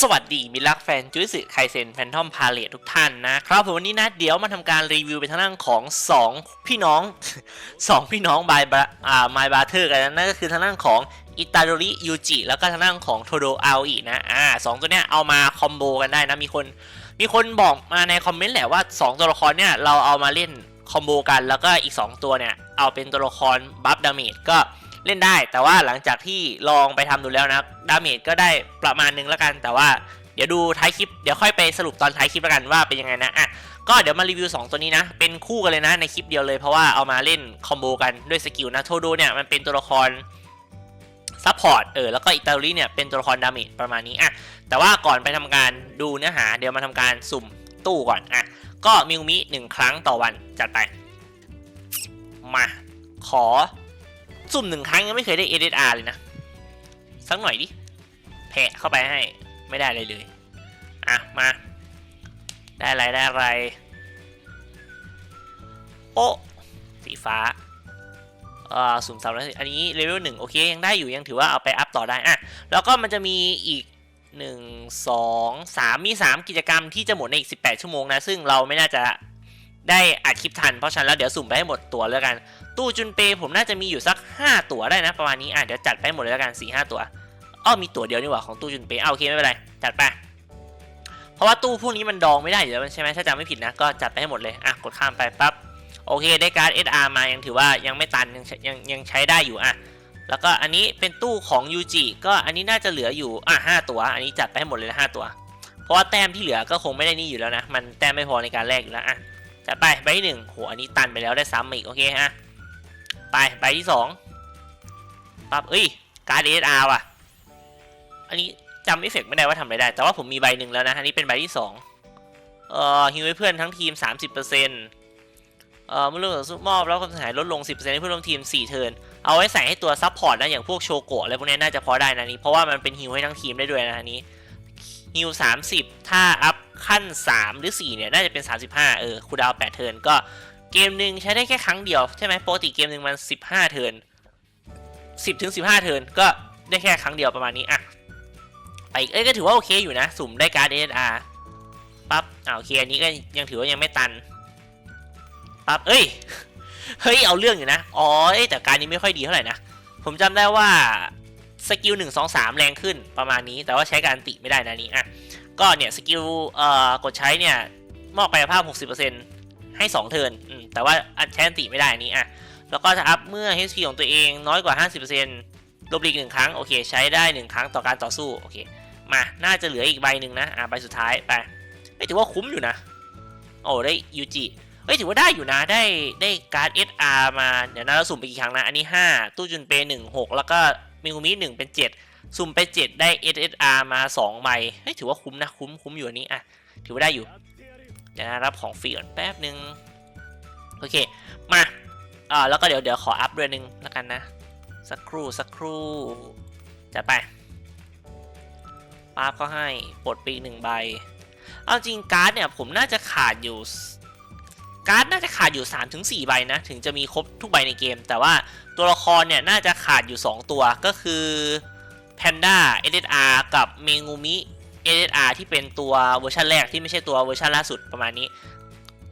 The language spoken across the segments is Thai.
สวัสดีมิตรรักแฟนจุ้ยสึไคเซนแฟนทอมพาเลททุกท่านนะครับผมวันนี้นะเดี๋ยวมาทำการรีวิวเป็นทางด้านของ 2 พี่น้อง 2 พี่น้องบายอ่าไมบาเทอร์กันนะนั่นก็คือทางด้านของอิตาโดริยูจิแล้วก็ทางด้านของโทโดอาอินะอ่าสองตัวเนี้ยเอามาคอมโบกันได้นะมีคนมีคนบอกมาในคอมเมนต์แหละว่า 2 ตัวละครเนี่ยเราเอามาเล่นคอมโบกันแล้วก็อีก 2 ตัวเนี่ยเอาเป็นตัวละครบัฟดาเมจก็ เล่นได้ แต่ว่าหลังจากที่ลองไปทำดูแล้วนะดาเมจก็ได้ประมาณนึงแล้วกัน แต่ว่าเดี๋ยวดูท้ายคลิปเดี๋ยวค่อยไปสรุปตอนท้ายคลิปแล้วกันว่าเป็นยังไงนะอะก็เดี๋ยวมารีวิว 2 ตัวนี้นะ เป็นคู่กันเลยนะในคลิปเดียวเลยเพราะว่าเอามาเล่นคอมโบกันด้วยสกิลนะโทโดเนี่ยมันเป็นตัวละครซัพพอร์ตเออแล้วก็อิตาลีเนี่ยเป็นตัวละครดาเมจประมาณนี้อะแต่ว่าก่อนไปทำการดูเนื้อหา เดี๋ยวมาทำการสุ่มตู้ก่อนอะก็มิวมิหนึ่งครั้งต่อวันจัดไป มา ขอ สุ่มหนึ่งครั้งยังไม่เคยได้ SSR เลยนะ สักหน่อยดิ แพะเข้าไปให้ ไม่ได้อะไรเลย อะ มา ได้อะไร ได้อะไร โอ้ สีฟ้าเอ่อสุ่มสามร้อยอันนี้เลเวลหนึ่งโอเค ยังได้อยู่ยังถือว่าเอาไปอัพต่อได้อะแล้วก็มันจะมีอีก1 2 3มี3กิจกรรมที่จะหมดในอีก18ชั่วโมงนะ ซึ่งเราไม่น่าจะ ได้อัดคลิปทันเพราะฉะนั้นแล้วเดี๋ยวสุ่มไปให้หมดตัวแล้วกัน ตู้จุนเปผมน่าจะมีอยู่สัก 5 ตัวได้นะประมาณนี้อะเดี๋ยวจัดไปให้หมดเลยแล้วกัน4 5ตั๋วอ้อมีตัวเดียวนี่หว่าของตู้จุนเปเอาโอเคไม่เป็นไรจัดไปเพราะว่าตู้พวกนี้มันดองไม่ได้อยู่แล้วใช่ไหมถ้าจำไม่ผิดนะก็จัดไปให้หมดเลยอะกดข้ามไปปั๊บโอเคได้การ์ด SR มายังถือว่ายังไม่ตันยังใช้ยังยังใช้ได้อยู่อะแล้วก็อันนี้เป็นตู้ของยูจิก็อันนี้น่าจะเหลืออยู่อะห้าตัว อันนี้จัดไปให้หมดเลยนะห้าตัว เพราะว่าแต้มที่เหลือก็คงไม่ได้นี่อยู่แล้วนะ มันแต้มไม่พอในการแลกอยู่แล้วอะ จัดไปใบที่หนึ่งโหอันนี้ตันไปแล้วได้ซ้ำอีกโอเคฮะไปใบที่สองปั๊บเอ้ยการ์ดเอสอาร์ว่ะอันนี้จำเอฟเฟกไม่ได้ว่าทำอะไรได้ แต่ว่าผมมีใบหนึ่งแล้วนะอันนี้เป็นใบที่สองเอ่อฮิวให้เพื่อนทั้งทีม 30%เอ่อเมื่อเรื่องของมอบแล้วความเสียหายลดลง 10%ให้เพื่อนร่วมทีม 4 เทิร์นเอาไว้ใส่ให้ตัวซับพอร์ตนะอย่างพวกโชโกะอะไรพวกนี้น่าจะพอได้นะนี้เพราะว่ามันเป็นฮิวให้ทั้งทีมได้ด้วยนะนนี้ฮิว30 ถ้าอัพ ขั้น 3 หรือ 4 เนี่ย น่าจะเป็น 35 เออคูดาว 8 เทิร์นก็เกมหนึ่งใช้ได้แค่ครั้งเดียว ใช่ไหมปกติเกมหนึ่งมัน 15 เทิร์น10 ถึง 15 เทิร์นก็ได้แค่ครั้งเดียวประมาณนี้อะไปเอ้ยก็ถือว่าโอเคอยู่นะ สุ่มได้การ์ด SR ปั๊บอ่าโอเคอันนี้ก็ยังถือว่ายังไม่ตันปั๊บเอ้ยเฮ้ยเอาเรื่องอยู่นะอ๋อแต่การนี้ไม่ค่อยดีเท่าไหร่นะผมจำได้ว่า สกิล1 2 3แรงขึ้นประมาณนี้ แต่ว่าใช้การติไม่ได้นะนี้อะก็เนี่ยสกิลเอ่อกดใช้เนี่ยมอบกายภาพ 60%ให้ 2 เทิร์นอืมแต่ว่าอันใช้อันติไม่ได้อันนี้อะแล้วก็จะอัพเมื่อ HP ของตัวเองน้อยกว่า 50%ลบหลีกหนึ่งครั้ง โอเค ใช้ได้ 1 ครั้งต่อการต่อสู้ โอเค มาน่าจะเหลืออีกใบหนึ่งนะ อะ ใบสุดท้ายไปไม่ถือว่าคุ้มอยู่นะ โอ้ ได้ยูจิเฮ้ย ถือว่าได้อยู่นะ ได้ได้การ์ด SR มา เดี๋ยวนะเราสุ่มไปกี่ครั้งนะ อันนี้ 5 ตู้จุนเปหนึ่งหกแล้วก็ มิงูมิหนึ่งเป็น7สุ่มไป7ได้ SSR มา2ใบเฮ้ยถือว่าคุ้มนะคุ้มคุ้มอยู่อันนี้อะถือว่าได้อยู่เดี๋ยวนะรับของฟรีก่อนแป๊บหนึ่งโอเคมาอ่าแล้วก็เดี๋ยวเดี๋ยวขออัพด้วยหนึงแล้วกันนะสักครู่สักครู่จะไปปั๊บก็ให้ปลดปีกหนึ่งใบ เอาจริงการ์ดเนี่ยผมน่าจะขาดอยู่ การ์ดน่าจะขาดอยู่ 3-4 ใบนะ ถึงจะมีครบทุกใบในเกม แต่ว่าตัวละครเนี่ยน่าจะขาดอยู่ 2 ตัวก็คือ Panda SSR กับเมงูมิ SSR ที่เป็นตัวเวอร์ชันแรกที่ไม่ใช่ตัวเวอร์ชันล่าสุดประมาณนี้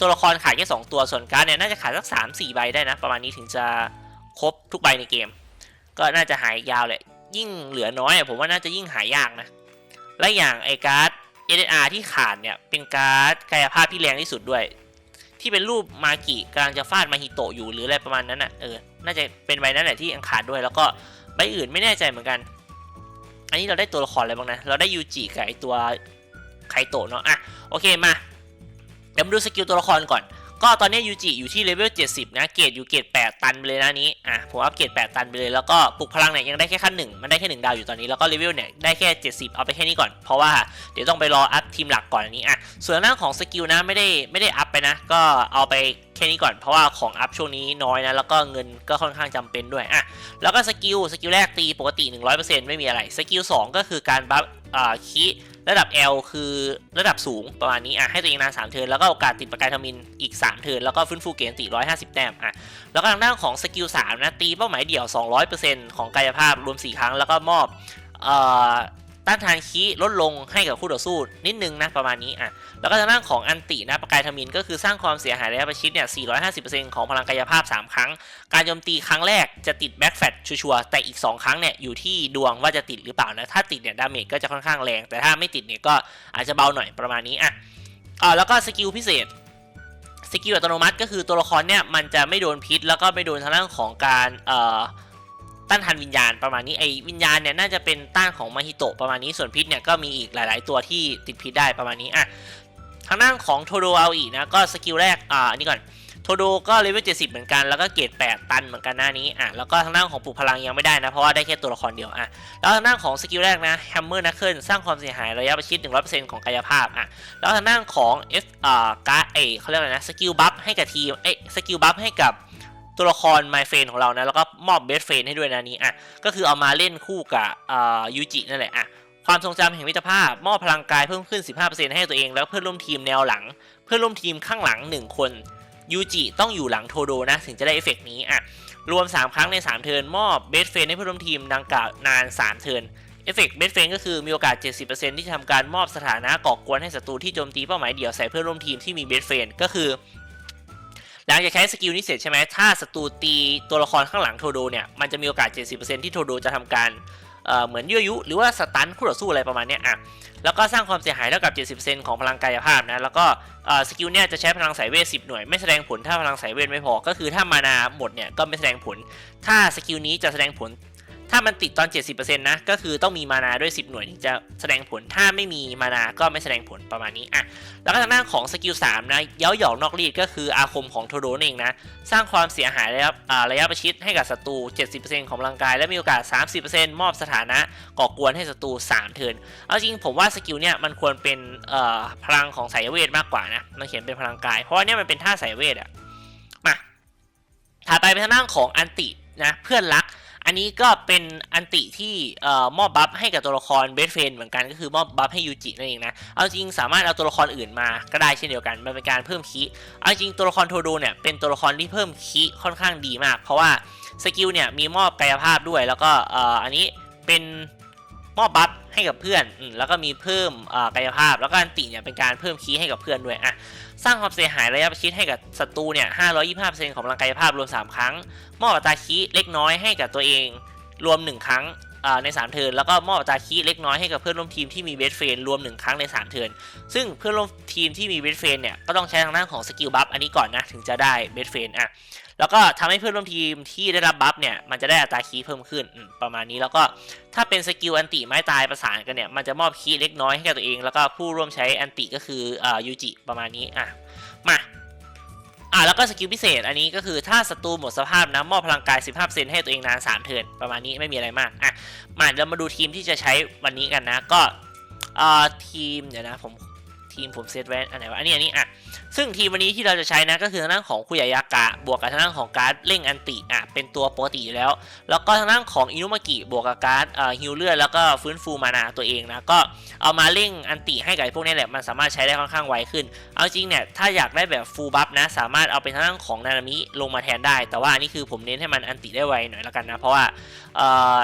ตัวละครขาดแค่2ตัวส่วนการ์ดเนี่ยน่าจะขาดสัก3-4 ใบได้นะ ประมาณนี้ถึงจะครบทุกใบในเกม ก็น่าจะหายยาวแหละยิ่งเหลือน้อยผมว่าน่าจะยิ่งหายากนะและอย่างไอการ์ด SSR ที่ขาดเนี่ยเป็นการ์ดกายภาพที่แรงที่สุดด้วย ที่เป็นรูปมากิกำลังจะฟาดมาฮิโตะอยู่หรืออะไรประมาณนั้นอะเออน่าจะเป็นใบนั้นแหละที่อังขาดด้วย แล้วก็ใบอื่นไม่แน่ใจเหมือนกัน อันนี้เราได้ตัวละครอะไรบ้างนะเราได้ยูจิกับไอตัวไคโตะเนาะอะโอเคมาเดี๋ยวมาดูสกิลตัวละครก่อน ก็ตอนนี้ยูจิอยู่ที่เลเวล 70 นะ เกรดอยู่เกรด8 ตันไปเลยนะนี้ อะ ผมอัพเกรด8 ตันไปเลย แล้วก็ปลุกพลังเนี่ยยังได้แค่ขั้นหนึ่งมันได้แค่หนึ่งดาวอยู่ตอนนี้ แล้วก็เลเวลเนี่ยได้แค่ 70 เอาไปแค่นี้ก่อน เพราะว่าเดี๋ยวต้องไปรออัพทีมหลักก่อนอันนี้ อะ ส่วนหน้านของสกิลนะไม่ได้ไม่ได้อัพไปนะ ก็เอาไปแค่นี้ก่อน เพราะว่าของอัพช่วงนี้น้อยนะ แล้วก็เงินก็ค่อนข้างจำเป็นด้วย อะ แล้วก็สกิล สกิลแรกตีปกติ 100%ไม่มีอะไร สกิล2ก็คือการบัฟอ่าคี ระดับ L คือระดับสูงประมาณนี้อะให้ตัวเองนาน3เทิร์นแล้วก็โอกาสติดประกายทมินอีก 3 เทิร์นแล้วก็ฟื้นฟูเกณฑ์ติ150 แต้มอะแล้วก็ทางด้านของสกิล3นะตีเป้าหมายเดี่ยว 200%ของกายภาพรวม 4 ครั้งแล้วก็มอบเอ่อ ต้านทานคีลดลงให้กับคู่ต่อสู้นิดนึงนะประมาณนี้อะแล้วก็ทางด้านของอันตินะประกายทมินก็คือสร้างความเสียหายระยะประชิดเนี่ย 450%ของพลังกายภาพ 3 ครั้ง การโจมตีครั้งแรกจะติดแบ็กแฟตชัวร์ๆแต่อีก 2 ครั้งเนี่ยอยู่ที่ดวงว่าจะติดหรือเปล่านะถ้าติดเนี่ยดาเมจก็จะค่อนข้างแรง แต่ถ้าไม่ติดเนี่ยก็อาจจะเบาหน่อยประมาณนี้อะอ่าแล้วก็สกิลพิเศษสกิลอัตโนมัติก็คือตัวละครเนี่ยมันจะไม่โดนพิษแล้วก็ไม่โดนทางด้านของการเอ่อ ต้านทานวิญญาณประมาณนี้ไอ้วิญญาณเนี่ยน่าจะเป็นต้านของมาฮิโตะประมาณนี้ส่วนพิษเนี่ยก็มีอีกหลาย ๆ ตัวที่ติดพิษได้ประมาณนี้อะทางด้านของโทโดเอาอีกนะก็สกิลแรกอ่าอันนี้ก่อนโทโดก็เลเวล70 เหมือนกัน แล้วก็เกรด8 ตันเหมือนกันหน้านี้อะแล้วก็ทางด้านของปลุกพลังยังไม่ได้นะ เพราะว่าได้แค่ตัวละครเดียวอะแล้วทางด้านของสกิลแรกนะแฮมเมอร์นักเคิลสร้างความเสียหายระยะประชิด 100%ของกายภาพอะแล้วทางด้านของ F อ่าการ์ดเอเขาเรียกอะไรนะสกิลบัฟให้กับทีมเอ้สกิลบัฟให้กับ ตัวละคร My f r ฟ e n ของเรานะ แล้วก็มอบเบสเฟนให้ด้วยนะนี้อะก็คือเอามาเล่นคู่กับอ่ายูจินั่นแหละอะความทรงจำแห่งมิตรภาพมอบพลังกายเพิ่มขึ้น 15%ให้ตัวเอง แล้วเพื่อนร่วมทีมแนวหลัง เพื่อนร่วมทีมข้างหลัง 1 คนยูจิต้องอยู่หลังโทโดนะ ถึงจะได้เอฟเฟกต์นี้อะรวม 3 ครั้งใน 3 เทิร์นมอบเบสเฟนให้เพื่อนร่วมทีมดังกล่าวนาน 3 เทิร์นเอฟเฟกต์เบสเฟนก็คือมีโอกาส 70%ที่จะทำการมอบสถานะก่อกวนให้ศัตรูที่โจมตีเป้าหมายเดี่ยวใส่เพื่อนร่วมทีมที่มีเบสเฟนก็คือ หลังจากใช้สกิลนี้เสร็จใช่ไหมถ้าศัตรูตีตัวละครข้างหลังโทโดเนี่ย มันจะมีโอกาส 70%ที่โทโดจะทำการเเหมือนยั่วยุ หรือว่าสตันคู่ต่อสู้อะไรประมาณนี้อะ แล้วก็สร้างความเสียหายเท่ากับ 70%ของพลังกายภาพนะ แล้วก็สกิลเนี่ยจะใช้พลังสายเวท 10 หน่วย ไม่แสดงผลถ้าพลังสายเวทไม่พอ ก็คือถ้ามานาหมดเนี่ยก็ไม่แสดงผล ถ้าสกิลนี้จะแสดงผล ถ้ามันติดตอน 70%นะก็คือต้องมีมานาด้วย 10 หน่วยถึงจะแสดงผลถ้าไม่มีมานาก็ไม่แสดงผลประมาณนี้อะแล้วก็ทางด้านของสกิล3นะเย้าหยอกนอกรีดก็คืออาคมของโทโดนเองนะ สร้างความเสียหายระยะระยะประชิดให้กับศัตรู 70%ของพลังกาย และมีโอกาส 30%มอบสถานะก่อกวนให้ศัตรู3เทิร์นเอาจริงผมว่าสกิลเนี่ยมันควรเป็นพลังของสายเวทมากกว่านะมันเขียนเป็นพลังกาย เพราะว่าเนี่ยมันเป็นท่าสายเวทอะมาถัดไปเป็นทางด้านของอันตินะเพื่อนรัก อันนี้ก็เป็นอันติที่เอ่อมอบบัฟให้กับตัวละครเบสเฟนเหมือนกันก็คือมอบบัฟให้ยูจินั่นเองนะ เอาจริงสามารถเอาตัวละครอื่นมาก็ได้เช่นเดียวกัน มันเป็นการเพิ่มคีเอาจริงตัวละครโทโดเนี่ยเป็นตัวละครที่เพิ่มคีค่อนข้างดีมาก เพราะว่าสกิลเนี่ยมีมอบกายภาพด้วยแล้วก็เอ่ออันนี้เป็นมอบบัฟ ให้กับเพื่อนอแล้วก็มีเพิ่มกายภาพ แล้วก็อันติเนี่ยเป็นการเพิ่มคีให้กับเพื่อนด้วยอะสร้างความเสียหายระยะประชิดให้กับศัตรูเนี่ย525%ของพลังกายภาพรวม 3 ครั้ง มอบอัตราคีเล็กน้อยให้กับตัวเองรวม 1 ครั้ง ใน 3 เทิร์นแล้วก็มอบอัตราคีเล็กน้อยให้กับเพื่อนร่วมทีมที่มีเบสเฟนรวม 1 ครั้งใน 3 เทิร์นซึ่งเพื่อนร่วมทีมที่มีเบสเฟนเนี่ยก็ต้องใช้ทางด้านของสกิลบัฟอันนี้ก่อนนะถึงจะได้เบสเฟนอะแล้วก็ทำให้เพื่อนร่วมทีมที่ได้รับบัฟเนี่ยมันจะได้อัตราคีเพิ่มขึ้นประมาณนี้แล้วก็ถ้าเป็นสกิลอันติไม้ตายประสานกันเนี่ยมันจะมอบคีเล็กน้อยให้กับตัวเอง แล้วก็ผู้ร่วมใช้อันติก็คืออ่ายูจิประมาณนี้อะมา อ่าแล้วก็สกิลพิเศษอันนี้ก็คือถ้าศัตรูหมดสภาพนะมอบพลังกาย 15%ให้ตัวเองนาน 3 เทิร์นประมาณนี้ไม่มีอะไรมากอะมาเรามาดูทีมที่จะใช้วันนี้กันนะ ก็อ่าทีมเดี๋ยวนะผม ทีมผมเซตไว้อันไหนวะอันนี้อันนี้อะซึ่งทีมวันนี้ที่เราจะใช้นะก็คือทางด้านของคุยายากะ บวกกับทางด้านของการ์ดเร่งอันติอะเป็นตัวปกติอยู่แล้ว แล้วก็ทางด้านของอินุมากิบวกกับการ์ดเอ่อฮิลเลือดแล้วก็ฟื้นฟูมานาตัวเองนะก็เอามาเร่งอันติให้กับพวกนี้แหละมันสามารถใช้ได้ค่อนข้างไวขึ้น เอาจริงเนี่ยถ้าอยากได้แบบฟูลบัฟนะสามารถเอาเป็นทางด้านของนานามิลงมาแทนได้ แต่ว่าอันนี้คือผมเน้นให้มันอันติได้ไวหน่อยละกันนะเพราะว่าเอ่อ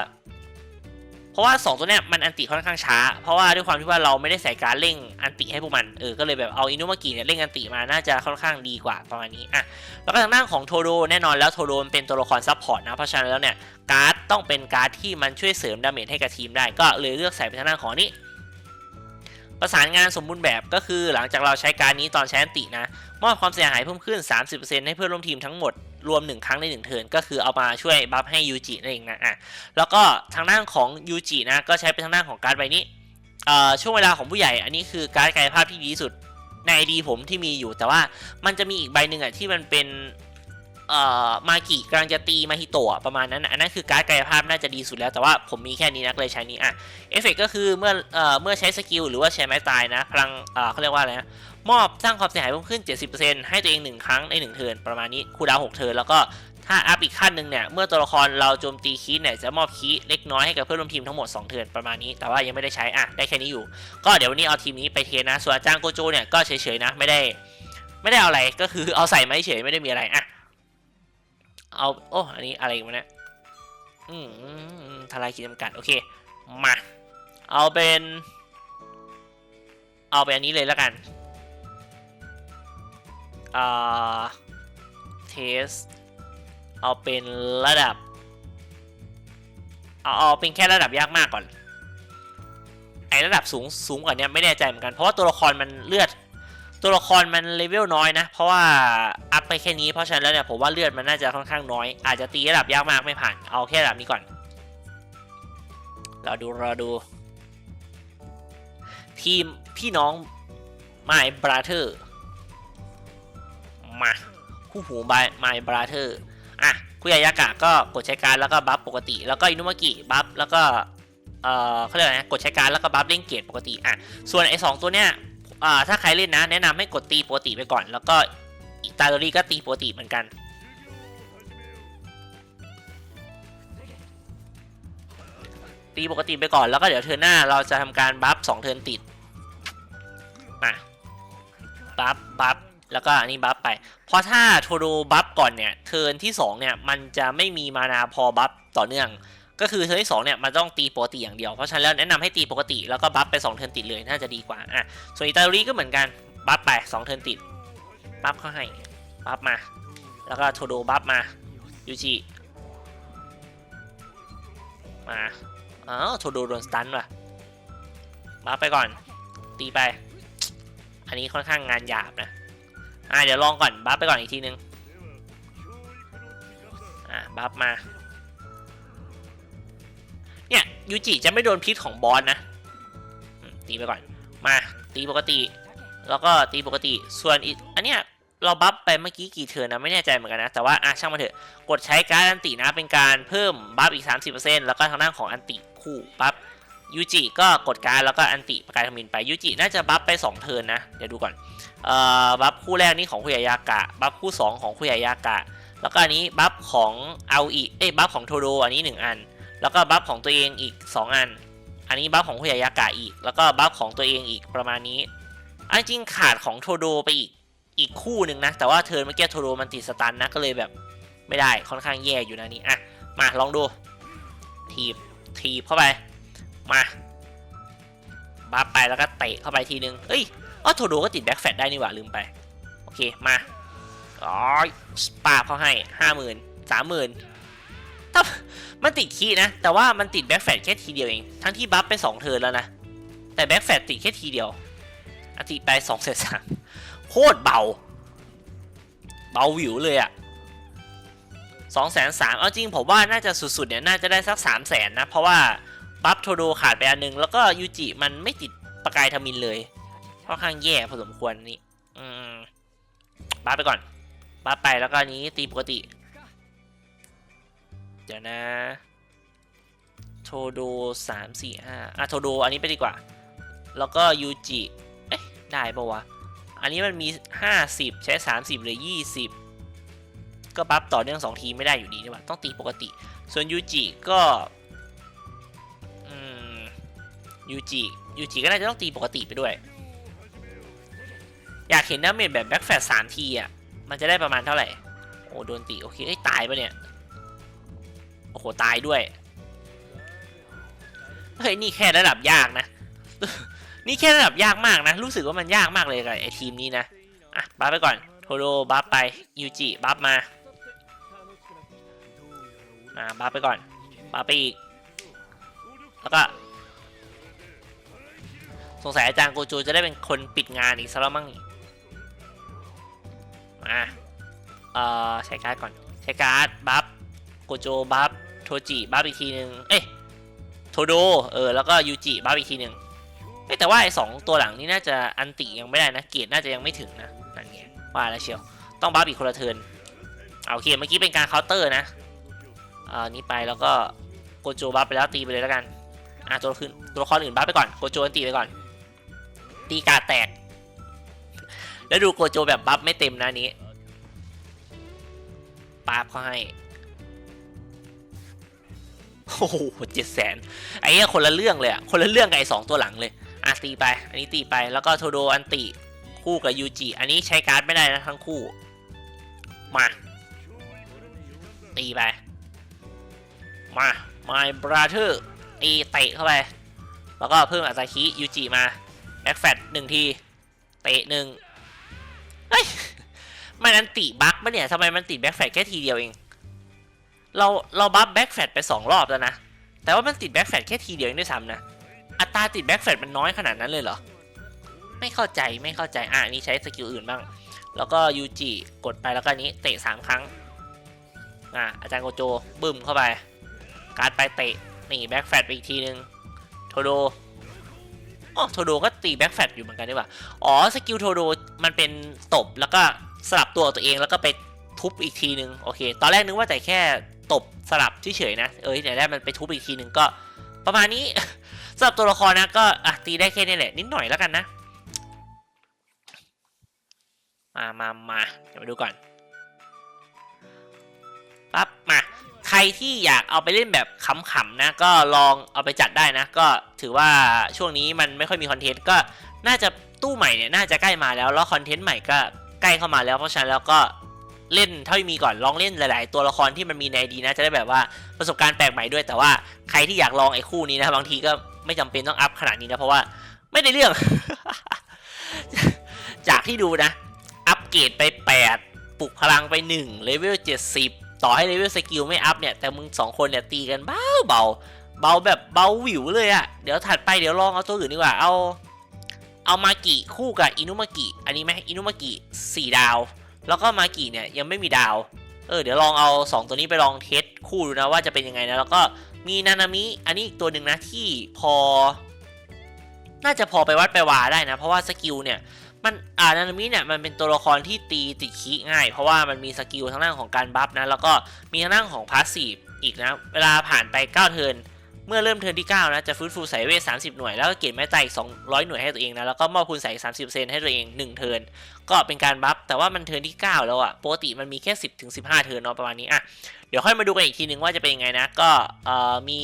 เพราะว่า 2 ตัวเนี้ยมันอันติค่อนข้างช้า เพราะว่าด้วยความที่ว่าเราไม่ได้ใส่การเร่งอันติให้พวกมัน เออ ก็เลยแบบเอาอินุมากิเนี่ยเร่งอันติมา น่าจะค่อนข้างดีกว่าประมาณนี้ อะ แล้วก็ทางด้านของโทโดแน่นอนแล้วโทโดมันเป็นตัวละครซับพอร์ตนะ เพราะฉะนั้นแล้วเนี่ยการ์ดต้องเป็นการ์ดที่มันช่วยเสริมดาเมจให้กับทีมได้ ก็เลยเลือกใส่เป็นทางด้านของนี้ ประสานงานสมบูรณ์แบบก็คือหลังจากเราใช้การนี้ตอนใช้อันตินะ มอบความเสียหายเพิ่มขึ้น 30%ให้เพื่อนร่วมทีมทั้งหมด รวม 1 ครั้งใน1เทิร์นก็คือเอามาช่วยบัฟให้ยูจินั่นเองนะอะแล้วก็ทางด้านของยูจินะก็ใช้เป็นทางด้านของการ์ดใบนี้อ่อช่วงเวลาของผู้ใหญ่อันนี้คือการ์ดกายภาพที่ดีที่สุดในไอดีผมที่มีอยู่แต่ว่ามันจะมีอีกใบหนึ่งอะที่มันเป็นอ่อมากิกำลังจะตีมาฮิโตะประมาณนั้นอันนั้นคือการ์ดกายภาพน่าจะดีสุดแล้วแต่ว่าผมมีแค่นี้นะเลยใช้นี้อะเอฟเฟกก็คือเมื่อเอ่อเมื่อใช้สกิลหรือว่าใช้ไม้ตายนะพลังเอ่อเขาเรียกว่าอะไรนะ มอบสร้างความเสียหายเพิ่มขึ้น 70%ให้ตัวเอง 1 ครั้งใน 1 เทิร์นประมาณนี้คูดาว6เทิร์นแล้วก็ถ้าอัพอีกขั้นหนึ่งเนี่ยเมื่อตัวละครเราโจมตีคีเนี่ยจะมอบคีเล็กน้อยให้กับเพื่อนร่วมทีมทั้งหมด 2 เทิร์นประมาณนี้ แต่ว่ายังไม่ได้ใช้อะได้แค่นี้อยู่ ก็เดี๋ยววันนี้เอาทีมนี้ไปเทนนะส่วนอาจารย์โกโจเนี่ยก็เฉยๆนะไม่ได้ ไม่ได้เอาอะไรก็คือเอาใส่มาเฉยไม่ได้มีอะไรอะเอาโอ้อันนี้อะไรกันวะเนี่ยอืมทลายขีดจำกัดโอเคมาเอาเป็น เอาเป็นอันนี้เลยแล้วกัน อ่าเทสเอาเป็นระดับ เอาเอาเป็นแค่ระดับยากมากก่อน ไอระดับสูงสูงกว่านี้ไม่แน่ใจเหมือนกัน เพราะว่าตัวละครมันเลือด ตัวละครมันเลเวลน้อยนะ เพราะว่าอัพไปแค่นี้ เพราะฉะนั้นแล้วเนี่ยผมว่าเลือดมันน่าจะค่อนข้างน้อย อาจจะตีระดับยากมากไม่ผ่าน เอาแค่ระดับนี้ก่อน เราดูเราดู ทีมพี่น้องไมบราเธอร์ มา คู่หูบายไมบราเธอร์อะคุยายากะก็กดใช้การแล้วก็บัฟปกติ แล้วก็อินุมากิบัฟแล้วก็เอ่อเขาเรียกอะไรนะกดใช้การแล้วก็บัฟเล่นเกตปกติอะส่วนไอ้สองตัวเนี้ยอ่าถ้าใครเล่นนะ แนะนำให้กดตีปกติไปก่อน แล้วก็อิตาโดรีก็ตีปกติเหมือนกันตีปกติไปก่อนแล้วก็เดี๋ยวเทิร์นหน้าเราจะทำการบัฟสองเทิร์นติด มา บัฟ บัฟ แล้วก็อันนี้บัฟไป เพราะถ้าโทโดบัฟก่อนเนี่ยเทิร์นที่2เนี่ยมันจะไม่มีมานาพอบัฟต่อเนื่อง ก็คือเทิร์นที่2เนี่ยมันต้องตีปกติอย่างเดียว เพราะฉะนั้นแล้วแนะนำให้ตีปกติแล้วก็บัฟไป2เทิร์นติดเลยน่าจะดีกว่าอะส่วนอิตาลีก็เหมือนกันบัฟไป2เทิร์นติดบัฟเข้าให้บัฟมา แล้วก็โทโดบัฟมายูจิมาอ้าวโทโดโดนสตันว่ะบัฟไปก่อนตีไป อันนี้ค่อนข้างงานหยาบนะ อ่าเดี๋ยวลองก่อนบัฟไปก่อนอีกทีนึงอ่าบัฟมา เนี่ยยูจิจะไม่โดนพิษของบอสนะตีไปก่อน มาตีปกติ แล้วก็ตีปกติส่วนอีกอันเนี้ยเราบัฟไปเมื่อกี้กี่เทิร์นนะไม่แน่ใจเหมือนกันนะ แต่ว่าอะช่างมันเถอะกดใช้การอันตินะเป็นการเพิ่มบัฟอีก 30%แล้วก็ทางด้านของอันติคู่บัฟยูจิก็กดการแล้วก็อันติประกายทมินไปยูจิน่าจะบัฟไป 2 เทิร์นนะ เดี๋ยวดูก่อน บัฟคู่แรกนี่ของคุยายากะ บัฟคู่ 2 ของคุยายากะ แล้วก็อันนี้บัฟของเอาอีเอ้ยบัฟของโทโดอันนี้ 1 อัน แล้วก็บัฟของตัวเองอีก 2 อัน อันนี้บัฟของคุยายากะอีก แล้วก็บัฟของตัวเองอีกประมาณนี้ อันจริงขาดของโทโดไปอีกอีกคู่หนึ่งนะ แต่ว่าเทิร์นเมื่อกี้โทโรมันติดสตันนะก็เลยแบบไม่ได้ค่อนข้างแย่อยู่นะนี่อะมาลองดูทีบทีบเข้าไปมาบัฟไปแล้วก็เตะเข้าไปทีนึงเอ้ย อ๋อโทโดก็ติดแบ็คแฟตได้นี่หว่าลืมไป โอเค มาอ๋อปาเขาให้ห้าหมื่นสามหมื่นถ้ามันติดคีนะ แต่ว่ามันติดแบ็คแฟตแค่ทีเดียวเอง ทั้งที่บัฟไปสองเทิร์นแล้วนะ แต่แบ็คแฟตติดแค่ทีเดียวอติไปสองเซตสามโคตรเบา เบาวิวเลยอะสองแสนสามเอาจริงผมว่าน่าจะสุดๆเนี่ยน่าจะได้สักสามแสนนะ เพราะว่าบัฟโทโดขาดไปอันนึง แล้วก็ยูจิมันไม่ติดประกายทมินเลย ค่อนข้างแย่พอสมควรนี่อืมบัฟไปก่อนบัฟไปแล้วก็นี้ตีปกติ เดี๋ยวนะโทโดสามสี่ห้าอะโทโดอันนี้ไปดีกว่า แล้วก็ยูจิเอ๊ะได้ปะวะ อันนี้มันมี50ใช้30หรือ20ก็บัฟต่อเนื่อง2ทีไม่ได้อยู่ดีนี่หว่าต้องตีปกติ ส่วนยูจิก็อืมยูจิยูจิก็น่าจะต้องตีปกติไปด้วย อยากเห็นดาเมจแบบแบ็คแฟตสามทีอะ มันจะได้ประมาณเท่าไหร่ โอ้โดนตีโอเคเอ้ยตายปะเนี่ย โอ้โห ตายด้วย เฮ้ย นี่แค่ระดับยากนะ นี่แค่ระดับยากมากนะ รู้สึกว่ามันยากมากเลยกับไอทีมนี้นะ อะบัฟไปก่อน โทโดบัฟไป ยูจิบัฟมา อ่าบัฟไปก่อนบัฟไปอีก แล้วก็สงสัยอาจารย์โกจูจะได้เป็นคนปิดงานอีกซะแล้วมั้งนี่ มาเอ่อใช้การ์ดก่อน ใช้การ์ดบัฟโกโจบัฟโทจิบัฟอีกทีหนึ่งเอ้ยโทโดเออแล้วก็ยูจิบัฟอีกทีหนึ่งเอ้ยแต่ว่าไอ้สองตัวหลังนี่น่าจะอันติยังไม่ได้นะเกียรติน่าจะยังไม่ถึงนะนั่นไงว่าแล้วเชียวต้องบัฟอีกคนละเทินเอาโอเคเมื่อกี้เป็นการเคาน์เตอร์นะอ่านี้ไปแล้วก็โกโจบัฟไปแล้วตีไปเลยแล้วกันอะตัวขึ้นตัวละครอื่นบัฟไปก่อนโกโจอันตีไปก่อนตีกาแตก แล้วดูโกโจแบบบัฟไม่เต็มนะนี้ปาบเขาให้ โอ้โหเจ็ดแสนไอ้เนี่ยคนละเรื่องเลยอะคนละเรื่องกับไอ้สองตัวหลังเลยอะตีไป อันนี้ตีไป แล้วก็โทโดอันติคู่กับยูจิอันนี้ใช้การ์ดไม่ได้นะทั้งคู่ มา ตีไป มา my brother ตีเตะเข้าไป แล้วก็เพิ่มอาซาคิยูจิมาแบ็กแฟตหนึ่งที เตะหนึ่ง มันอันติบั๊กปะเนี่ยทำไมมันติดแบ็กแฟตแค่ทีเดียวเอง เราเราบัฟแบ็กแฟตไปสองรอบแล้วนะ แต่ว่ามันติดแบ็กแฟตแค่ทีเดียวเองด้วยซ้ำนะ อัตราติดแบ็กแฟตมันน้อยขนาดนั้นเลยเหรอ ไม่เข้าใจไม่เข้าใจ อะนี่ใช้สกิลอื่นบ้าง แล้วก็ยูจิกดไปแล้วก็นี้เตะสามครั้ง อะอาจารย์โกโจบึ้มเข้าไป การ์ดไปเตะนี่แบ็กแฟตไปอีกทีนึงโทโดอ๋อโทโดก็ตีแบ็กแฟตอยู่เหมือนกันดีกว่าอ๋อสกิลโทโดมันเป็นตบแล้วก็ สลับตัวตัวเองแล้วก็ไปทุบอีกทีนึงโอเค ตอนแรกนึกว่าแต่แค่ตบสลับเฉยๆนะ เอ้ยเดี๋ยวได้มันไปทุบอีกทีนึงก็ประมาณนี้สำหรับตัวละครนะก็อะตีได้แค่นี้แหละนิดหน่อยแล้วกันนะ มามามาเดี๋ยวมาดูก่อนปั๊บมาใครที่อยากเอาไปเล่นแบบขำๆนะ ก็ลองเอาไปจัดได้นะ ก็ถือว่าช่วงนี้มันไม่ค่อยมีคอนเทนต์ก็น่าจะตู้ใหม่เนี่ยน่าจะใกล้มาแล้วแล้วคอนเทนต์ใหม่ก็ ใกล้เข้ามาแล้วเพราะฉะนั้นแล้วก็เล่นเท่าที่มีก่อนลองเล่นหลาย ๆ ตัวละครที่มันมีในดีนะจะได้แบบว่าประสบการณ์แปลกใหม่ด้วย แต่ว่าใครที่อยากลองไอ้คู่นี้นะบางทีก็ไม่จำเป็นต้องอัพขนาดนี้นะเพราะว่าไม่ได้เรื่อง จากที่ดูนะ อัปเกรดไป 8 ปลุกพลังไป1เลเวล70 ต่อให้เลเวลสกิลไม่อัพเนี่ย แต่มึง 2 คนเนี่ยตีกันเบาเบาเบาแบบเบาหวิวเลยอะเดี๋ยวถัดไปเดี๋ยวลองเอาตัวอื่นดีกว่าเอา เอามากิคู่กับอินุมากิอันนี้ไหมอินุมากิ4ดาว แล้วก็มากิเนี่ยยังไม่มีดาว เออเดี๋ยวลองเอา 2 ตัวนี้ไปลองเทสคู่ดูนะว่าจะเป็นยังไงนะ แล้วก็มีนานามิอันนี้อีกตัวหนึ่งนะที่พอ น่าจะพอไปวัดไปวาได้นะ เพราะว่าสกิลเนี่ยมันอ่านานามิเนี่ยมันเป็นตัวละครที่ตีติดคีง่าย เพราะว่ามันมีสกิลทั้งด้านของการบัฟนะแล้วก็มีทั้งด้านของพาสซีฟอีกนะ เวลาผ่านไป 9 เทิร์น เมื่อเริ่มเทิร์นที่ 9 นะ จะฟื้นฟูสายเวท 30 หน่วย แล้วก็เก็บแม่ตายอีก 200 หน่วยให้ตัวเองนะ แล้วก็มอบคุณสาย30%ให้ตัวเอง 1 เทิร์น ก็เป็นการบัฟ แต่ว่ามันเทิร์นที่ 9 แล้วอะปกติมันมีแค่ 10 ถึง 15 เทิร์นเนาะประมาณนี้อะเดี๋ยวค่อยมาดูกันอีกทีนึงว่าจะเป็นยังไงนะ ก็เอ่อมี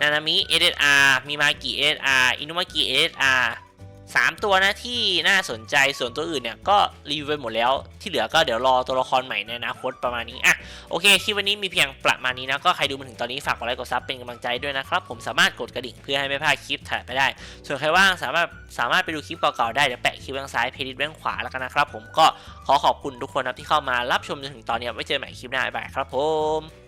นานามิ SSR มีมากิ SSR อินุมากิ SSR สามตัวนะที่น่าสนใจส่วนตัวอื่นเนี่ยก็รีวิวไปหมดแล้วที่เหลือก็เดี๋ยวรอตัวละครใหม่ในอนาคตประมาณนี้อะโอเคคลิปวันนี้มีเพียงประมาณนี้นะก็ใครดูมาถึงตอนนี้ฝากกดไลค์กดซับเป็นกำลังใจด้วยนะครับผมสามารถกดกระดิ่งเพื่อให้ไม่พลาดคลิปถัดไปได้ ส่วนใครว่างสามารถสามารถไปดูคลิปเก่าๆได้เดี๋ยวแปะคลิปด้านซ้ายเพจด้านขวาแล้วกันนะครับผมก็ขอขอบคุณทุกคนนะที่เข้ามารับชมจนถึงตอนนี้ไว้เจอใหม่คลิปหน้าบ๊ายบายครับผม